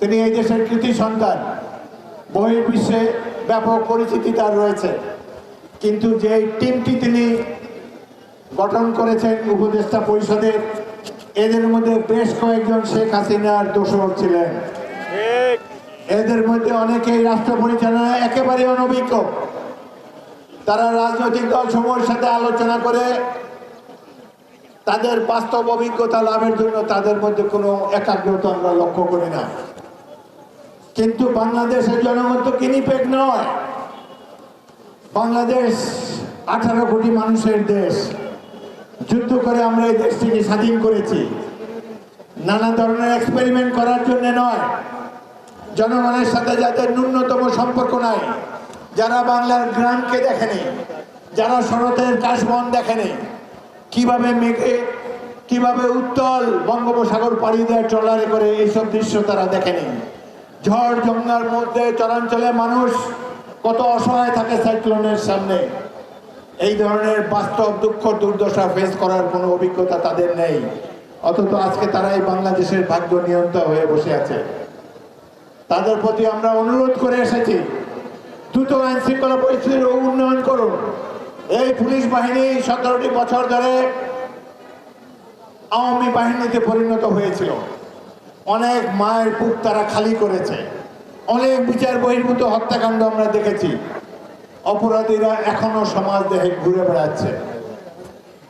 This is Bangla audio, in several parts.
তিনি এই দেশের কৃতি সন্তান। বহির্বিশ্বে ব্যাপক পরিচিতি তার রয়েছে। কিন্তু যে টিমটি তিনি গঠন করেছেন উপদেষ্টা পরিষদের এদের মধ্যে বেশ কয়েকজন শেখ হাসিনার দোষর ছিলেন। এদের মধ্যে অনেকেই রাষ্ট্র পরিচালনায় একেবারে অনভিজ্ঞ। তারা রাজনৈতিক দল সমূহের সাথে আলোচনা করে তাদের বাস্তব অভিজ্ঞতা লাভের জন্য তাদের মধ্যে কোনো একাগ্রতা আমরা লক্ষ্য করি না। কিন্তু বাংলাদেশের জনগণ তো কিনিপেক নয়। বাংলাদেশ আঠারো কোটি মানুষের দেশ। যুদ্ধ করে আমরা এই দেশটিকে স্বাধীন করেছি। নানা ধরনের এক্সপেরিমেন্ট করার জন্য নয়। জনগণের সাথে যাদের ন্যূনতম সম্পর্ক নাই, যারা বাংলার গ্রামকে দেখেনি, যারা শরতের কাশবন দেখেনি, কীভাবে মেঘে, কীভাবে উত্তল বঙ্গোপসাগর পাড়ি দেয় ট্রলারে করে এইসব দৃশ্য তারা দেখেনি। ঝড় জঙ্গার মধ্যে চরাঞ্চলে মানুষ কত অসহায় থাকে সাইক্লোনের সামনে। এই ধরনের বাস্তব দুঃখ, দুর্দশা ফেস করার কোনো অভিজ্ঞতা তাদের নেই। অথচ আজকে তারাই বাংলাদেশের ভাগ্য নিয়ন্ত্রণ হয়ে বসে আছে। তাদের প্রতি আমরা অনুরোধ করে এসেছি, দ্রুত আইন শৃঙ্খলা পরিস্থিতির উন্নয়ন করুন। এই পুলিশ বাহিনী সতেরোটি বছর ধরে আওয়ামী বাহিনীতে পরিণত হয়েছিল। অনেক মায়ের বুক তারা খালি করেছে। অনেক বিচার বহির্ভূত হত্যাকাণ্ড আমরা দেখেছি। অপরাধীরা এখনও সমাজ দেহে ঘুরে বেড়াচ্ছে।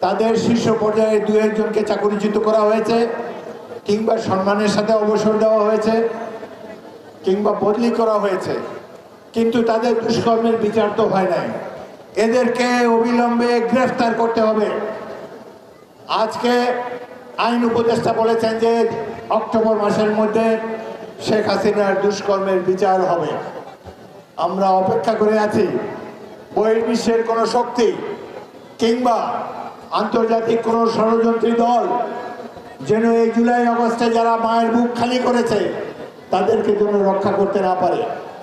তাদের শীর্ষ পর্যায়ে দু একজনকে চাকরিচ্যুত করা হয়েছে, কিংবা সম্মানের সাথে অবসর দেওয়া হয়েছে, কিংবা বদলি করা হয়েছে। কিন্তু তাদের দুষ্কর্মের বিচার তো হয় নাই। এদেরকে অবিলম্বে গ্রেফতার করতে হবে। আজকে আইন উপদেষ্টা বলেছেন যে অক্টোবর মাসের মধ্যে শেখ হাসিনার দুষ্কর্মের বিচার হবে। আমরা অপেক্ষা করে আছি। বহির্বিশ্বের কোনো শক্তি কিংবা আন্তর্জাতিক কোনো ষড়যন্ত্রী দল যেন এই জুলাই অগস্টে যারা মায়ের বুক খালি করেছে, তাদেরকে যেন রক্ষা করতে না পারে।